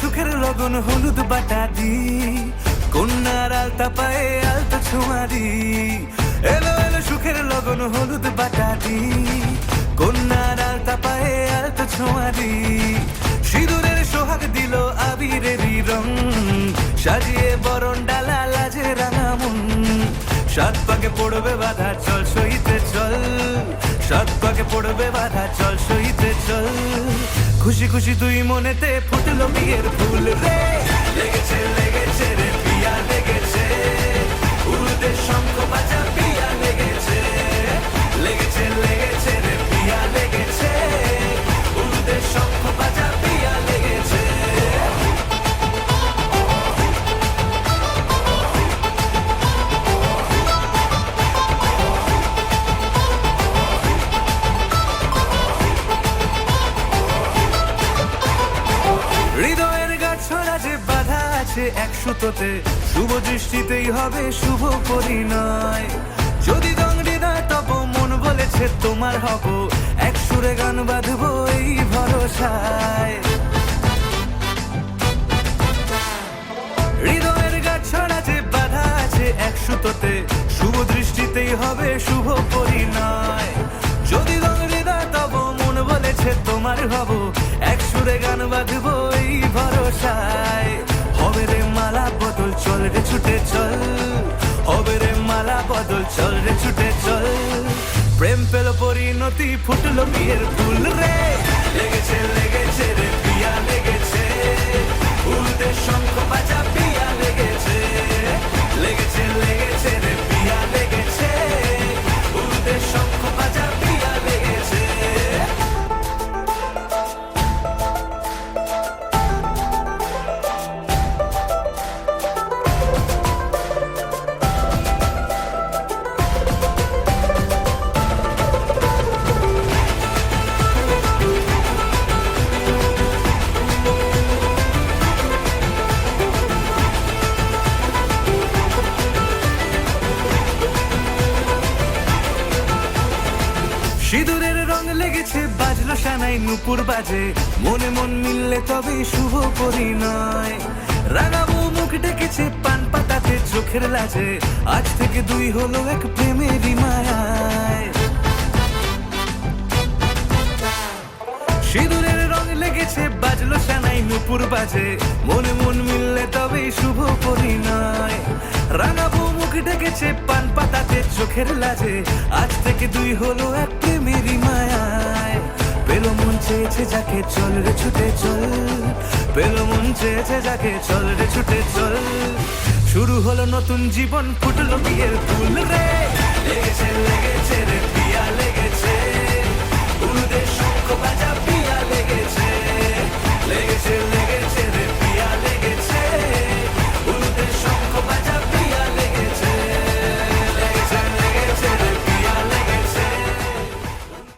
সুখের লগন হলুদ বাটা দি। কন্যার আলতা পায়ে আলতা ছোঁয়া দি। এলো এলো, সুখের লগন হলুদ বাটা দি। কন্যার আলতা পায়ে আলতা ছোঁয়া দি। সিঁদুরের সোহাগ দিল আবিরেরই রং। সাজিয়ে বরণ ডালা লাজে রাঙা মন। সাত পাকে পড়বে বাধা, চল সইতে চল। সাত পাকে পড়বে বাধা, চল চল খুশি খুশি তুই মনেতে ফুটলো বিয়ের ফুল রে। লেগেছে লেগেছে রে। আছে এক সুতোতে শুভ দৃষ্টিতেই হবে শুভ পরিণয়। যদি দংড়ি দেয় তব মন বলেছে তোমার হব। এক সুরে গান বাঁধবো এই ভরসায়। হৃদয়ের গাছড়া যে বাধা আছে এক সুতোতে শুভ দৃষ্টিতেই হবে শুভ পরিণয়। যদি হৃদয় তব মন বলেছে তোমার হব। এক সুরে গান বাঁধবো এই ভরসায়। চল। হবে রে মালা বদল, চল রে ছুটে চল। প্রেম পেল পরিণতি, ফুটলো বিয়ের ফুল রে। সিঁদুরের রং লেগেছে, বাজলো সানাই নুপুর বাজে। মনে মন মিললে তবে শুভ পরিণয়। রাঙাবো মুখ ডেকেছে, পান পাতাতে চোখের লাজে। আজ থেকে দুই হলো এক প্রেমেরই মায়ায়। সিঁদুরের রং লেগেছে, বাজলো সানাই নুপুর বাজে। মনে মন মিললে তবে শুভ পরিণয়। রাঙাবো মুখ ডেকেছে পান পাতাতে চোখের লাজে? আজ থেকে দুই হলো এক প্রেমেরই মায়ায়। পেল মন চেয়েছে যাকে চল রে ছুটে চল। পেল মন চেয়েছে যাকে চল রে ছুটে চল। শুরু হলো নতুন জীবন, ফুটলো বিয়ের ফুল রে। লেগেছে লেগেছে রে।